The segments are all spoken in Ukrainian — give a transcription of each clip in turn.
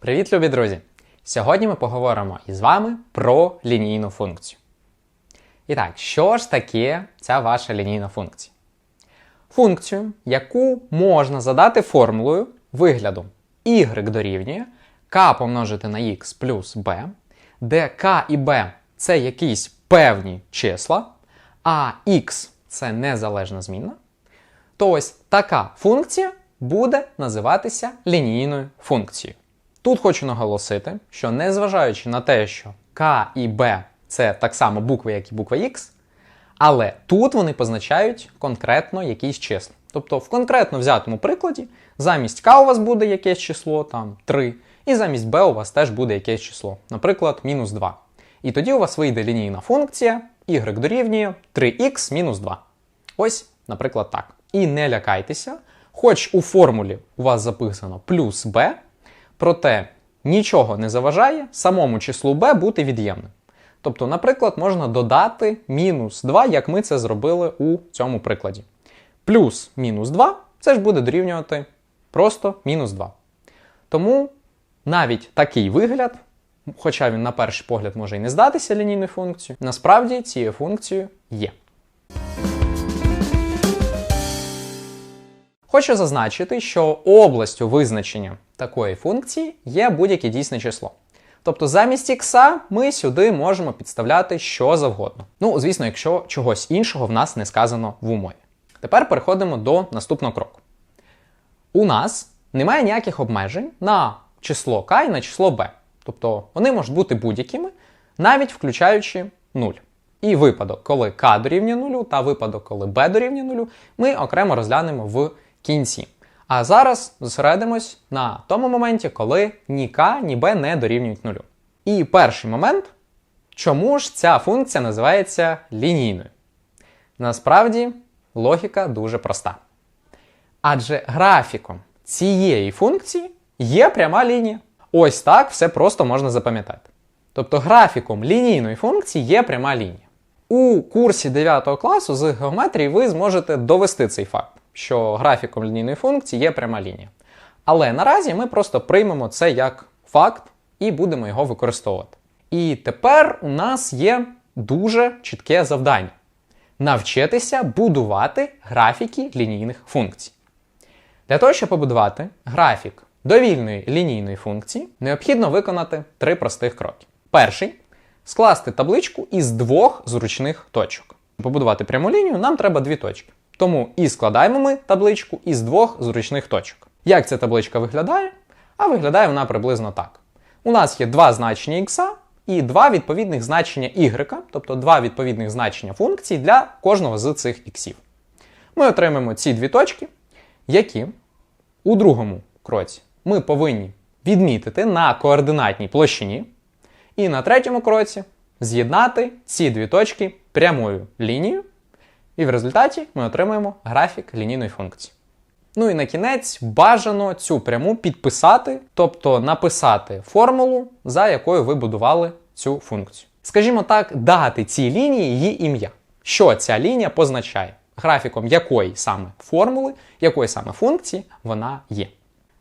Привіт, любі друзі! Сьогодні ми поговоримо із вами про лінійну функцію. І так, що ж таке ця ваша лінійна функція? Функцію, яку можна задати формулою вигляду y дорівнює k помножити на x плюс b, де k і b це якісь певні числа, а x це незалежна змінна, то ось така функція буде називатися лінійною функцією. Тут хочу наголосити, що незважаючи на те, що К і Б це так само букви, як і буква Х, але тут вони позначають конкретно якісь числа. Тобто в конкретно взятому прикладі замість К у вас буде якесь число, там 3, і замість Б у вас теж буде якесь число, наприклад, мінус 2. І тоді у вас вийде лінійна функція y дорівнює 3х мінус 2. Ось, наприклад, так. І не лякайтеся, хоч у формулі у вас записано плюс b, проте нічого не заважає самому числу b бути від'ємним. Тобто, наприклад, можна додати мінус 2, як ми це зробили у цьому прикладі. Плюс мінус 2 це ж буде дорівнювати просто мінус 2. Тому навіть такий вигляд, хоча він на перший погляд може і не здатися лінійною функцією, насправді цією функцією є. Хочу зазначити, що областю визначення такої функції є будь-яке дійсне число. Тобто замість ікса ми сюди можемо підставляти що завгодно. Ну, звісно, якщо чогось іншого в нас не сказано в умові. Тепер переходимо до наступного кроку. У нас немає ніяких обмежень на число k і на число b. Тобто вони можуть бути будь-якими, навіть включаючи 0. І випадок, коли k дорівнює 0, та випадок, коли b дорівнює 0, ми окремо розглянемо в кінці. А зараз зосередимось на тому моменті, коли ні k, ні b не дорівнюють 0. І перший момент, чому ж ця функція називається лінійною? Насправді логіка дуже проста. Адже графіком цієї функції є пряма лінія. Ось так все просто можна запам'ятати. Тобто графіком лінійної функції є пряма лінія. У курсі 9 класу з геометрії ви зможете довести цей факт, що графіком лінійної функції є пряма лінія. Але наразі ми просто приймемо це як факт і будемо його використовувати. І тепер у нас є дуже чітке завдання навчитися будувати графіки лінійних функцій. Для того, щоб побудувати графік довільної лінійної функції, необхідно виконати три простих кроки. Перший скласти табличку із двох зручних точок. Побудувати пряму лінію, нам треба дві точки. Тому і складаємо ми табличку із двох зручних точок. Як ця табличка виглядає? А виглядає вона приблизно так. У нас є два значення х і два відповідних значення y, тобто два відповідних значення функцій для кожного з цих іксів. Ми отримаємо ці дві точки, які у другому кроці ми повинні відмітити на координатній площині. І на третьому кроці з'єднати ці дві точки прямою лінією. І в результаті ми отримаємо графік лінійної функції. Ну і на кінець бажано цю пряму підписати, тобто написати формулу, за якою ви будували цю функцію. Скажімо так, дати цій лінії її ім'я. Що ця лінія позначає? Графіком якої саме формули, якої саме функції вона є.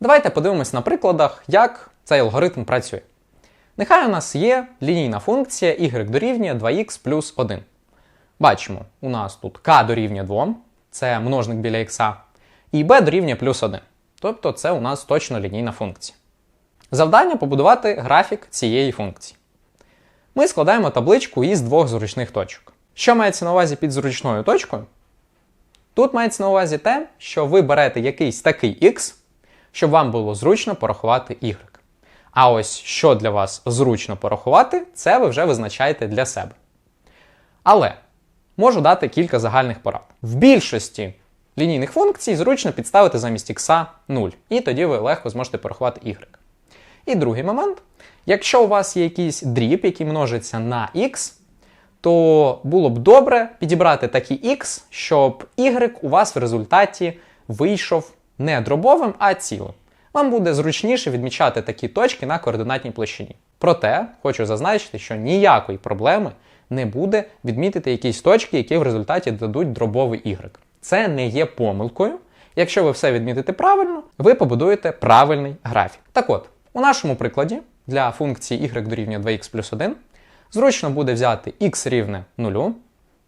Давайте подивимось на прикладах, як цей алгоритм працює. Нехай у нас є лінійна функція y дорівнює 2х плюс 1. Бачимо, у нас тут k дорівнює 2, це множник біля х, і b дорівнює плюс 1. Тобто це у нас точно лінійна функція. Завдання побудувати графік цієї функції. Ми складаємо табличку із двох зручних точок. Що мається на увазі під зручною точкою? Тут мається на увазі те, що ви берете якийсь такий x, щоб вам було зручно порахувати y. А ось що для вас зручно порахувати, це ви вже визначаєте для себе. Але можу дати кілька загальних порад. В більшості лінійних функцій зручно підставити замість х 0, і тоді ви легко зможете порахувати y. І другий момент. Якщо у вас є якийсь дріб, який множиться на x, то було б добре підібрати такий x, щоб y у вас в результаті вийшов не дробовим, а цілим. Вам буде зручніше відмічати такі точки на координатній площині. Проте хочу зазначити, що ніякої проблеми не буде відмітити якісь точки, які в результаті дадуть дробовий y. Це не є помилкою. Якщо ви все відмітите правильно, ви побудуєте правильний графік. Так от, У нашому прикладі для функції y дорівнює 2х плюс 1 зручно буде взяти x рівне 0,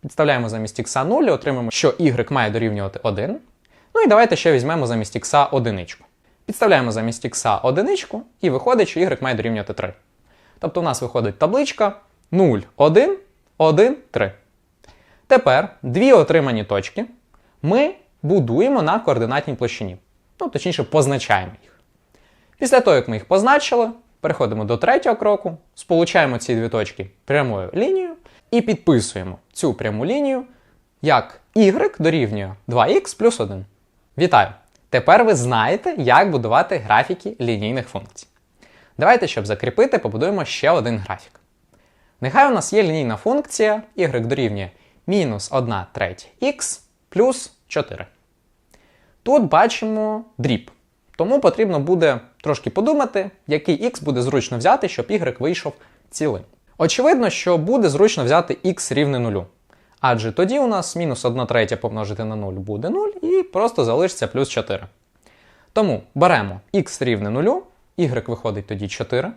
підставляємо замість x 0 отримаємо, що y має дорівнювати 1. Ну і давайте ще візьмемо замість x одиничку. Підставляємо замість x одиничку і виходить, що y має дорівнювати 3. Тобто у нас виходить табличка 0, 1, 1, 3. Тепер дві отримані точки ми будуємо на координатній площині. Ну, точніше, позначаємо їх. Після того, як ми їх позначили, переходимо до третього кроку, сполучаємо ці дві точки прямою лінією і підписуємо цю пряму лінію як y дорівнює 2х плюс 1. Вітаю! Тепер ви знаєте, як будувати графіки лінійних функцій. Давайте, щоб закріпити, побудуємо ще один графік. Нехай у нас є лінійна функція y дорівнює мінус 1 третя х плюс 4. Тут бачимо дріб. Тому потрібно буде трошки подумати, який х буде зручно взяти, щоб y вийшов цілим. Очевидно, що буде зручно взяти х рівне 0. Адже тоді у нас мінус 1 третя помножити на 0 буде 0 і просто залишиться плюс 4. Тому беремо х рівне 0, y виходить тоді 4.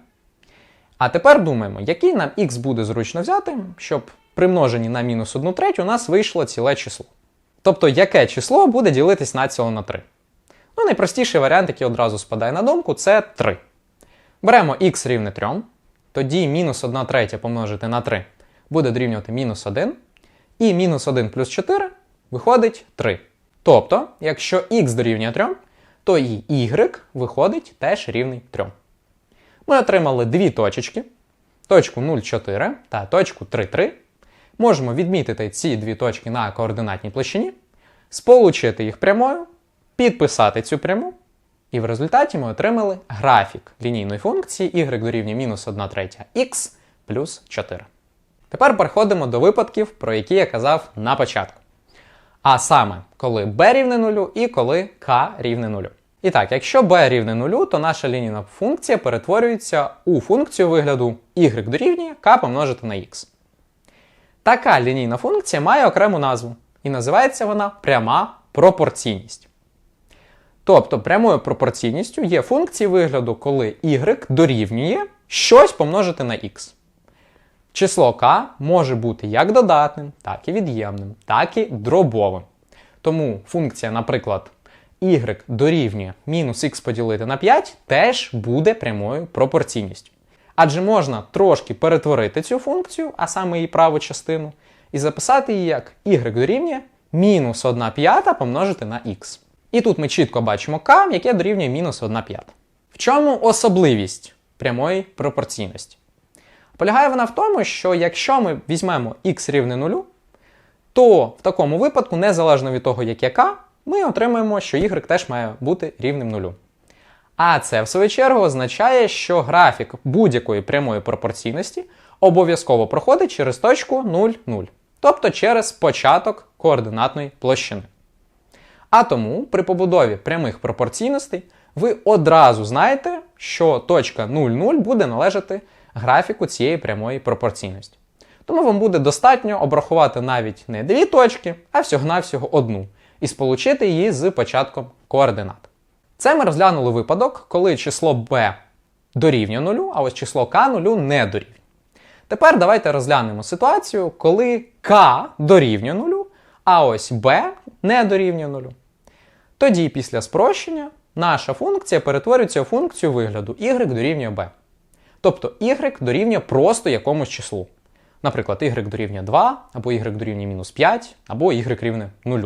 А тепер думаємо, який нам х буде зручно взяти, щоб при множенні на мінус 1 третю у нас вийшло ціле число. Тобто, яке число буде ділитись націло на 3. Ну, найпростіший варіант, який одразу спадає на думку, це 3. Беремо х рівне 3, тоді мінус 1 третя помножити на 3 буде дорівнювати мінус 1. І мінус 1 плюс 4 виходить 3. Тобто, якщо х дорівнює 3, то і y виходить теж рівний 3. Ми отримали дві точечки, точку 0,4 та точку 3,3. Можемо відмітити ці дві точки на координатній площині, сполучити їх прямою, підписати цю пряму, і в результаті ми отримали графік лінійної функції y дорівнює мінус 1 третя х плюс 4. Тепер переходимо до випадків, про які я казав на початку. А саме, коли b рівне 0 і коли k рівне 0. І так, якщо b рівне 0, то наша лінійна функція перетворюється у функцію вигляду y дорівнює k помножити на x. Така лінійна функція має окрему назву, і називається вона пряма пропорційність. Тобто прямою пропорційністю є функції вигляду, коли y дорівнює щось помножити на x. Число k може бути як додатним, так і від'ємним, так і дробовим. Тому функція, наприклад, y дорівнює мінус х поділити на 5 теж буде прямою пропорційністю. Адже можна трошки перетворити цю функцію, а саме її праву частину, і записати її як y дорівнює мінус 1 п'ята помножити на х. І тут ми чітко бачимо k, яке дорівнює мінус 1 п'ята. В чому особливість прямої пропорційності? Полягає вона в тому, що якщо ми візьмемо x рівне 0, то в такому випадку, незалежно від того, яке k, ми отримаємо, що y теж має бути рівним 0. А це, в свою чергу, означає, що графік будь-якої прямої пропорційності обов'язково проходить через точку 0, 0, тобто через початок координатної площини. А тому при побудові прямих пропорційностей ви одразу знаєте, що точка 0, 0 буде належати графіку цієї прямої пропорційності. Тому вам буде достатньо обрахувати навіть не дві точки, а всього-навсього одну, і сполучити її з початком координат. Це ми розглянули випадок, коли число b дорівнює 0, а ось число k 0 не дорівнює. Тепер давайте розглянемо ситуацію, коли k дорівнює 0, а ось b не дорівнює 0. Тоді після спрощення наша функція перетворюється у функцію вигляду y дорівнює b. Тобто y дорівнює просто якомусь числу. Наприклад, y дорівнює 2, або y дорівнює мінус 5, або y рівне 0.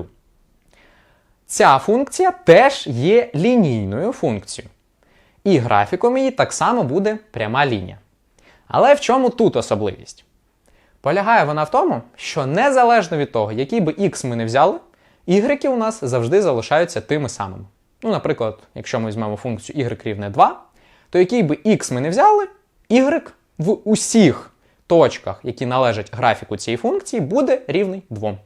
Ця функція теж є лінійною функцією. І графіком її так само буде пряма лінія. Але в чому тут особливість? Полягає вона в тому, що незалежно від того, який би x ми не взяли, y у нас завжди залишаються тими самими. Ну, наприклад, якщо ми візьмемо функцію y рівне 2, то який би x ми не взяли, y в усіх точках, які належать графіку цієї функції, буде рівний 2.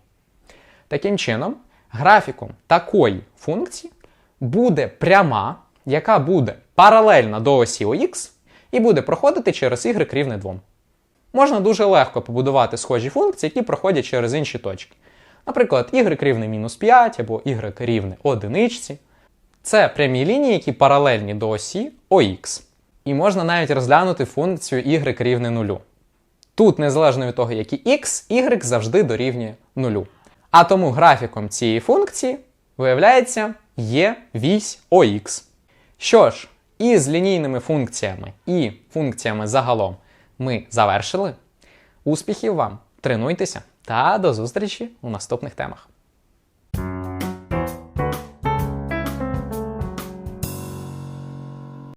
Таким чином, графіком такої функції буде пряма, яка буде паралельна до осі ОХ і буде проходити через y рівне 2. Можна дуже легко побудувати схожі функції, які проходять через інші точки. Наприклад, y рівне мінус 5 або y рівне одиничці. Це прямі лінії, які паралельні до осі ОХ. І можна навіть розглянути функцію y рівне нулю. Тут, незалежно від того, який x, y завжди дорівнює нулю. А тому графіком цієї функції, виявляється, є вісь ОХ. Що ж, із лінійними функціями і функціями загалом ми завершили. Успіхів вам! Тренуйтеся та до зустрічі у наступних темах.